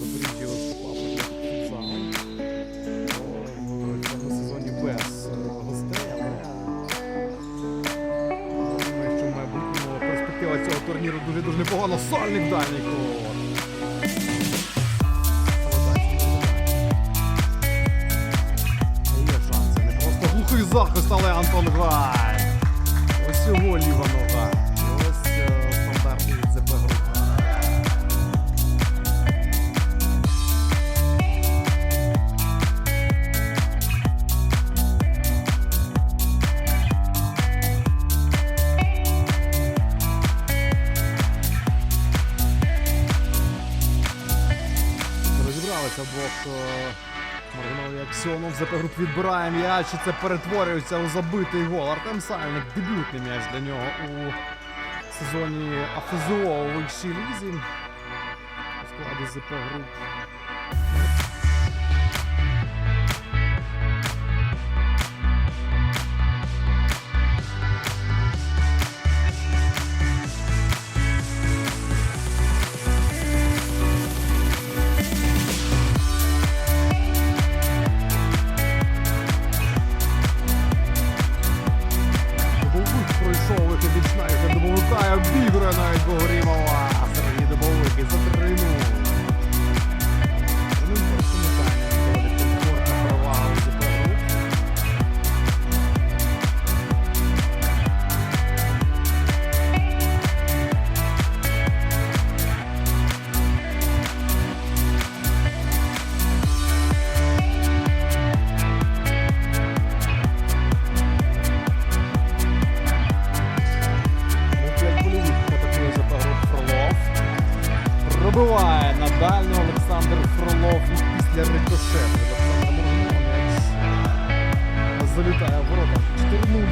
Виступав проти футзалу. В цьому сезоні без е, гостей, але я думаю, що в майбутньому перспектива цього турніру дуже-дуже непогана. Сальник дальній захист, але Антон Гай. Ось його ліва Розібралися двох е, Маргиновий Аксьонов. ЗП груп відбирає м'яч і це перетворюється у забитий гол. Артем Сальник дебютний м'яч для нього у сезоні АФЗО у вищій лізі. У складі ЗП груп. Дубовика обігрує навіть Богорімова. Сергій Дубовик і затримує. Пробиває на дальню Олександр Фролов і після рикошету. залітає в ворота. 4-0.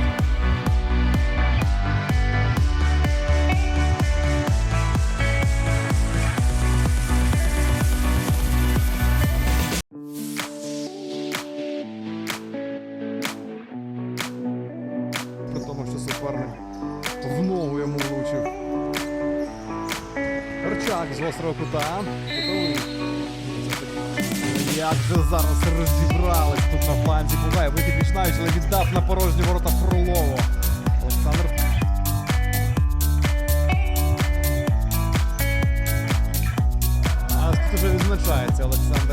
При тому, що суперник в ногу йому влучив. Рчак з гострого кута. Як же зараз розібрались тут на фланзі. Буває вихід Вічнавич, але віддав на порожні ворота Фролову. Олександр. А тут вже відзначається Олександр